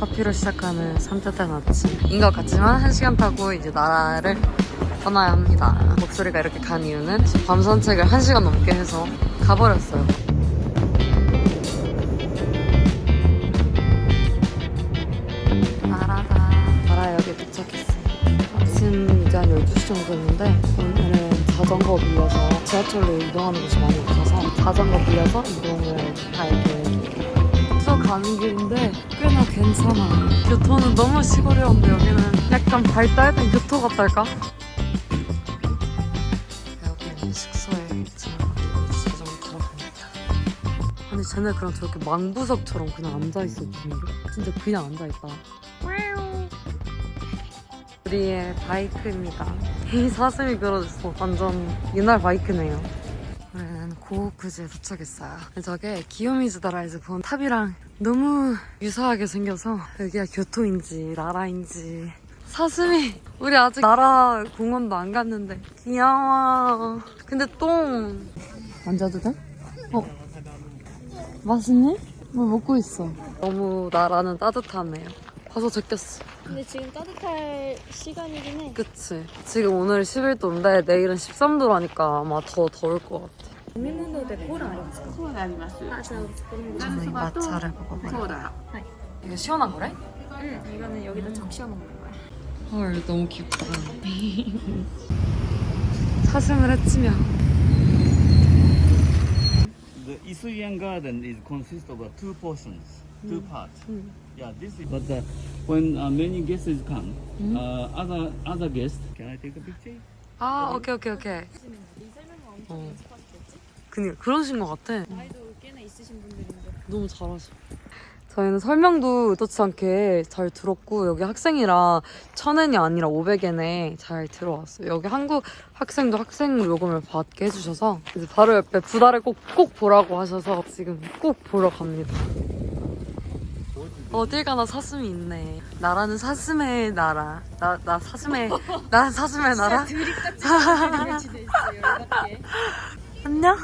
커피로 시작하는 산뜻한 아침 인 것 같지만 한 시간 타고 이제 나라를 떠나야 합니다. 목소리가 이렇게 간 이유는 밤 산책을 한 시간 넘게 해서 가버렸어요. 나라다. 나라 역에 도착했어요. 아침 이제 한 12시 정도였는데 오늘은 자전거 빌려서 지하철로 이동하는 곳이 많이 없어서 자전거 빌려서 이동을 할 계획이에요. 저 가는 길인데 꽤나 괜찮아. 교토는 너무 시골이었는데 여기는 약간 발달된 교토 같달까? 여기는 숙소에. 아니 쟤네 그냥 저렇게 망부석처럼 그냥 보이는데? 진짜 그냥 앉아있다. 우리의 바이크입니다. 이 사슴이 그려졌어. 완전 옛날 바이크네요. 우리는 고호쿠지에 도착했어요. 저게 기요미즈다라에서 본 탑이랑 너무 유사하게 생겨서 여기가 교토인지 나라인지 사슴이 우리 아직 나라 공원도 안 갔는데 귀여워. 근데 똥 만져도 돼? 어? 맛있니? 뭐 먹고 있어. 너무 나라는 따뜻하네요. 봐서 제꼈어. 근데 지금 따뜻할 시간이긴 해. 그치. 지금 오늘 11도인데 내일은 13도라니까 아마 더 더울 것 같아. 飲み物でコーラありますかそうなります。あ、じゃあこれも 저는 이 마차를 ソ 먹어봐요. ーダ。 이거 시원한 거래? 응, 이거는 여기다 적셔 먹는 거야. 헐 너무 귀엽다. 사슴을 해치며 The Isuyan garden is consist of uh, two portions, two parts. Mm. Yeah, this is. But uh, when uh, many guests come, Mm. uh, other other guests. Can I take a picture? 아 오케이 오케이 오케이. 어. 그니 그러신 것 같아. 나이도 꽤나 있으신 분들인데. 너무 잘하셔. 저희는 설명도 의도치 않게 잘 들었고 여기 학생이라 천엔이 아니라 500엔에 잘 들어왔어요. 여기 한국 학생도 학생 요금을 받게 해주셔서 이제 바로 옆에 부다를 꼭, 꼭 보라고 하셔서 지금 꼭 보러 갑니다. 어딜 가나 사슴이 있네. 나라는 사슴의 나라. 나, 나 사슴의, 나 사슴의 나라? 있어요, 열받게. 안녕?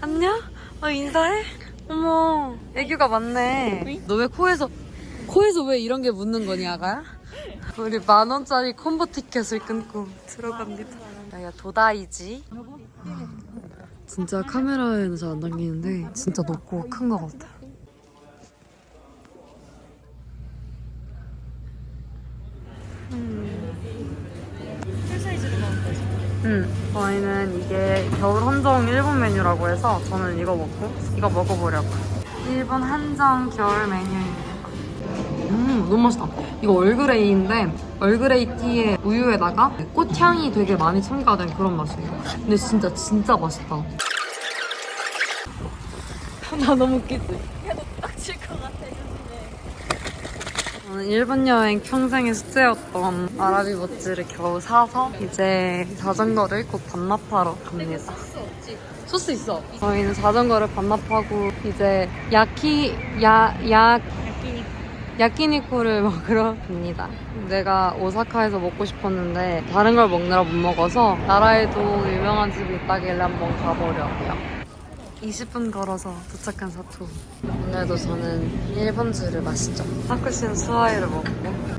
안녕? 어, 인사해? 어머, 애교가 많네. 너 왜 코에서, 코에서 왜 이런 게 묻는 거니, 아가야? 우리 만 원짜리 콤보 티켓을 끊고 들어갑니다. 여기가 도다이지. 진짜 카메라에는 잘 안 담기는데 진짜 높고 큰것 같아요. 풀 사이즈로 나온 거지. 음, 저희는 이게 겨울 한정 일본 메뉴라고 해서 저는 이거 먹고 이거 먹어보려고. 일본 한정 겨울 메뉴입니다. 음, 너무 맛있다. 이거 얼그레이인데 얼그레이 티에 우유에다가 꽃향이 되게 많이 첨가된 그런 맛이에요. 근데 진짜 진짜 맛있다. 나 너무 웃기지? 것 같아, 조심해. 저는 일본 여행 평생의 숙제였던 아라비 버츠를 겨우 사서 이제 자전거를 곧 반납하러 갑니다. 소스 없지? 소스 있어. 저희는 자전거를 반납하고 이제 야키 야야. 야키니코를 먹으러 갑니다. 내가 오사카에서 먹고 싶었는데 다른 걸 먹느라 못 먹어서 나라에도 유명한 집이 있다길래 한번 가보려고요. 20분 걸어서 도착한 사토. 오늘도 저는 1번주를 마시죠. 하쿠신 스와이를 먹고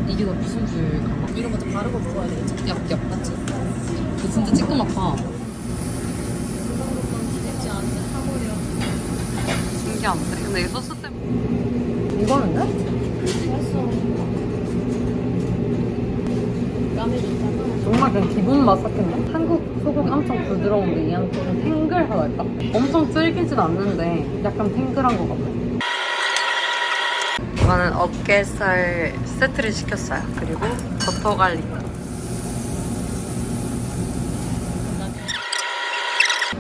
이게 다 무슨 불? 이거 먼저 바르고 먹어야 되겠지? 얍얍 맞지? 이거 진짜 찌끄맣다. 신기한데? 근데 이 소스 때문에 이거는데? 맛있어. 라면 있잖아. 정말 그냥 기본 맛삭했네? 한국 소고기 엄청 부드러운데 얘한테는 탱글하달까? 엄청 질기진 않는데 약간 탱글한 것 같아. 저는 어깨살 세트를 시켰어요. 그리고 버터 갈릭.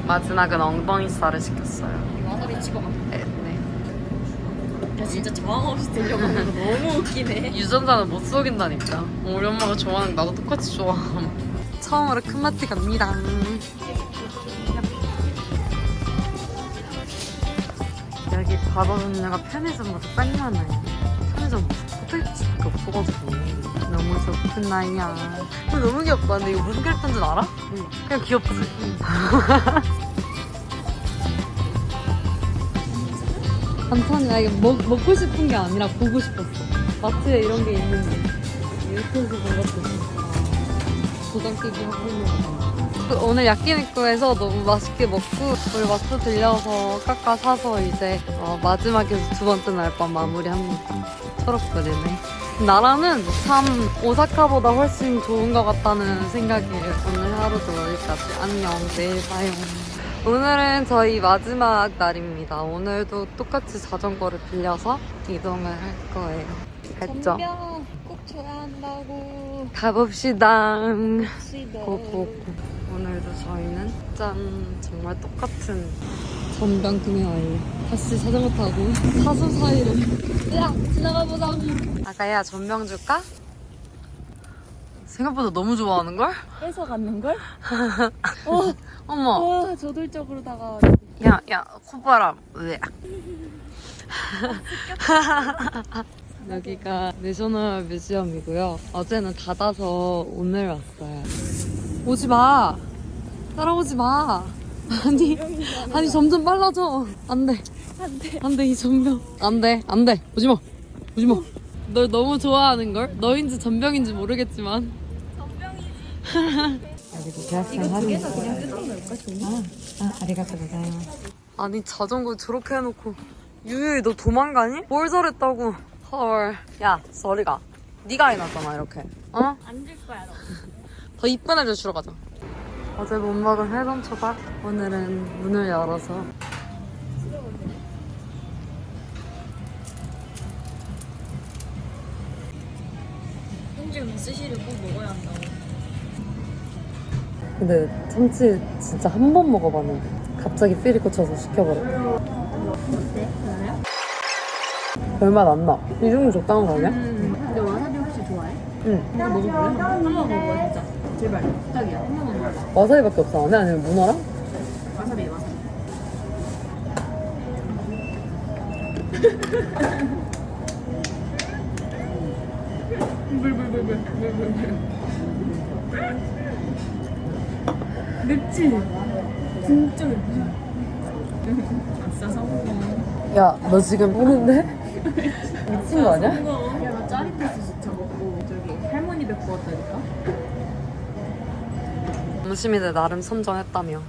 마지막은 엉덩이살을 시켰어요. 와사비 집어가. 네, 네. 야, 진짜 저항 없이 들려가는 거 너무 웃기네. 유전자는 못 속인다니까. 우리 엄마가 좋아하는 나도 똑같이 좋아함. 처음으로 큰 마트 갑니다. 여기 바로 음료가 편의점보다 빨리 나네. 편의점 포테이치밖에 없어가지고 너무 좋은 나이야. 어, 너무 귀엽다. 근데 이거 무슨 캐릭터인지 알아? 그냥 귀엽지. 반찬이 나 이거 먹, 먹고 싶은 게 아니라 보고 싶었어. 마트에 이런 게 있는데 유튜브 본 것도 있어. 도장 깨기 하고 있는 거. 그 오늘 야끼니쿠에서 너무 맛있게 먹고 우리 마트 들려서 깎아 사서 이제 어, 마지막에서 두 번째 날 밤 마무리합니다. 초록불이네. 나라는 참 오사카보다 훨씬 좋은 것 같다는 생각이에요. 오늘 하루도 여기까지. 안녕. 내일 봐요. 오늘은 저희 마지막 날입니다. 오늘도 똑같이 자전거를 빌려서 이동을 할 거예요. 했죠? 전병 꼭 줘야 한다고. 가봅시다. 고고고. 오늘도 저희는 짠 정말 똑같은 전병 금요일 다시 자전거 타고 사수 사이를 야 지나가 보자. 아가야 전병 줄까? 생각보다 너무 좋아하는 걸? 뺏어 갔는 걸? 어머. 와 저돌적으로 다가. 야, 야, 콧바람. 왜? 여기가 내셔널 뮤지엄이고요. 어제는 닫아서 오늘 왔어요. 오지 마! 따라오지 마! 아니, 아니, 점점 빨라져. 안 돼. 안 돼. 안 돼, 이 전병. 안 돼, 안 돼. 오지 마. 오지 마. 널 너무 좋아하는걸? 너인지 전병인지 모르겠지만. 여기도 계약상 할인. 아, 아리가또 고자이마스. 아니 자전거 저렇게 해놓고 유유히 너 도망가니? 뭘 저랬다고 헐. 야 저리가 네가 해놨잖아 이렇게 어? 안 줄 거야 너. 더 이쁜 애들 주러 가자 어제 못 먹은 회전 초밥 오늘은 문을 열어서 스시를 꼭 먹어야 한다고. 근데 참치 진짜 한 번 먹어봤는데 갑자기 필이 꽂혀서? 나요? 별맛 안 나 이 정도 적당한 거 아니야? 근데 와사비 혹시 좋아해? 응 이거 먹어볼래? 한번 먹어봐 진짜. 제발. 부탁이야. 한번 먹어봐. 와사비밖에 없어 안에 아니면 문어랑? 와사비 와사비. 맵지? 진짜 맵지? 아싸 성공 야 너 지금 오는데? 미친 거 아니야? 야나 짜릿했어 진짜 먹고 저기 할머니 뵙고 왔다니까? 점심이들 나름 선정했다며.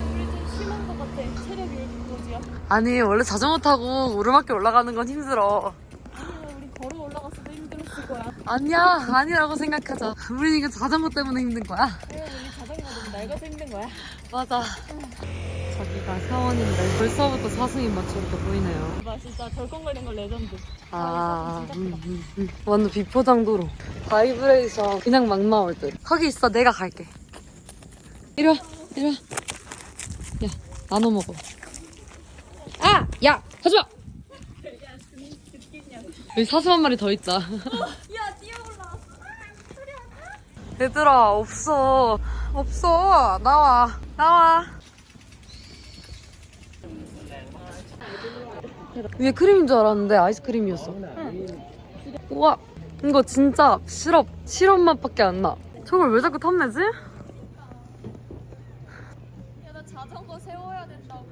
우리 좀 심한 것 같아. 체력이 왜 이렇게 좋지야? 아니 원래 자전거 타고 오르막길 올라가는 건 힘들어. 아니면 우리 걸어 올라갔어도 힘들었을 거야. 아니야 아니라고 생각하자. 우리 이거 자전거 때문에 힘든 거야. 왜냐면 우리 자전거 너무 낡아서 힘든 거야. 맞아 저기가 사원인데 벌써부터 사승인 마치 이렇게 보이네요. 나 진짜 덜컹거리는 걸 레전드. 아 음, 음, 음. 완전 비포장도로. 바이브레이션. 그냥 막 나올 듯. 거기 있어. 내가 갈게. 이리 와. 이리 와 야 나눠 먹어. 아! 야! 하지마! 여기 사슴 한 마리 더 있다. 야 뛰어 올라왔어 얘들아 없어. 없어. 나와. 나와 위에 크림인 줄 알았는데 아이스크림이었어. 응. 우와, 이거 진짜 시럽, 시럽 맛밖에 안 나. 저걸 왜 자꾸 탐내지? 야, 나 자전거 세워야 된다고.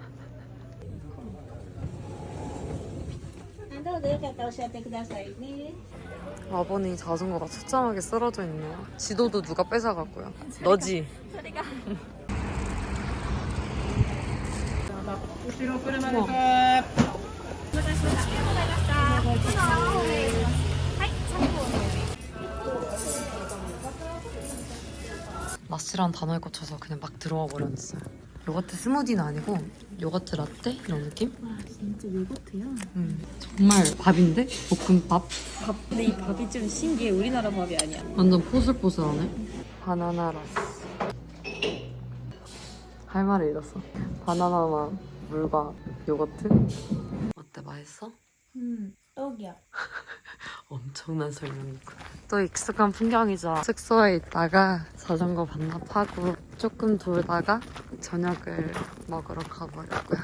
아버님 자전거가 초참하게 쓰러져 있네요. 지도도 누가 뺏어갔고요. 너지? 소리가. 우와. 맛이란 단어에 꽂혀서 그냥 막 들어와 버렸어요. 요거트 스무디는 아니고 요거트 라떼 이런 느낌? 와 진짜 요거트야 음. 정말 밥인데 볶음밥 밥 근데 이 밥이 좀 신기해 우리나라 밥이 아니야 완전 포슬포슬하네. 바나나 라스. 할 말을 잃었어. 바나나 맛 물과 요거트. 맛있어? 음, 떡이야. 엄청난 설명이군. 또 익숙한 풍경이죠. 숙소에 있다가 자전거 반납하고 조금 돌다가 저녁을 먹으러 가보려고요.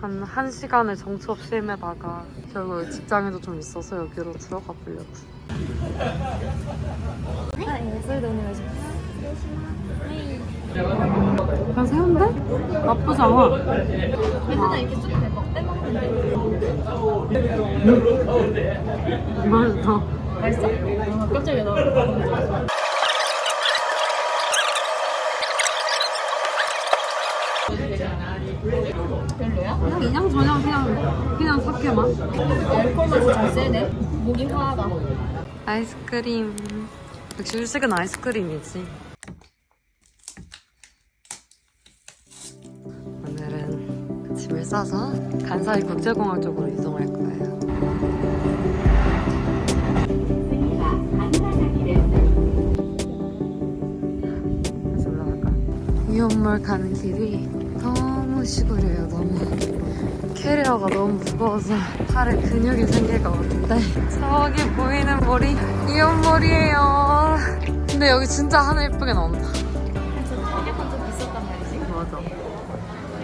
한 1시간을 정처 없이 헤매다가 결국 직장에도 좀 있어서 여기로 들어가 보려고. 아, 예술 돈으로 싶어. 난 새운데? 나쁘지 않아. 맛있다. 맛있어? 깜짝이야. 나. 별로야? 그냥 인형 전형 그냥 그냥 사케 마. 알코올 잘 쓰네. 목이 화하다. 아이스크림. 역시 일식은 아이스크림이지 싸서 간사이 국제공항 쪽으로 이동할 거예요. 올라갈까? 이온몰 가는 길이 너무 시골이에요, 너무. 캐리어가 너무 무거워서 팔에 근육이 생길 것 같은데 저기 보이는 머리 이온머리예요 근데 여기 진짜 하늘 예쁘게 나온다 그래서 가격은 좀 비쌌단 말이지. 맞아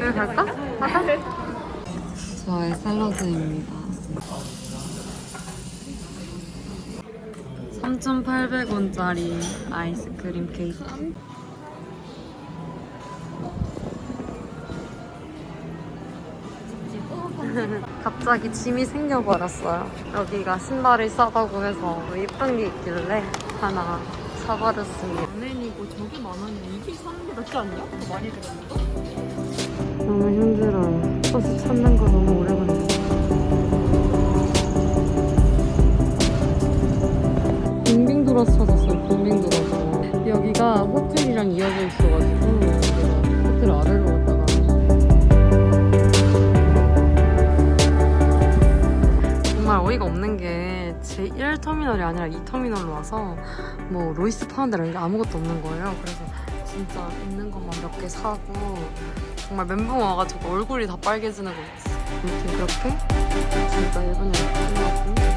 여기 갈까? 가자 저의 샐러드입니다 3,800원짜리 아이스크림 케이크 갑자기 짐이 생겨버렸어요. 여기가 신발이 싸다고 해서 예쁜 게 있길래 하나 사버렸습니다. 만원이고 저게 만원이야. 이게 사는 게 낫지 않냐? 더 많이 들었는 거? 너무 힘들어요. 버스 찾는 거 너무 오래 걸려요. 빙빙 돌아서 찾았어요. 빙빙 돌아서. 여기가 호텔이랑 이어져 있어가지고 호텔 아래로 갔다가 정말 어이가 없는 게 제1 터미널이 아니라 2 터미널로 와서 뭐 로이스 파운드라는 게 아무것도 없는 거예요. 그래서 진짜 있는 것만 몇 개 사고 정말 멘붕 와가지고 얼굴이 다 빨개지는 거 같았어. 아무튼 그렇게 진짜 일본 여행 끝나고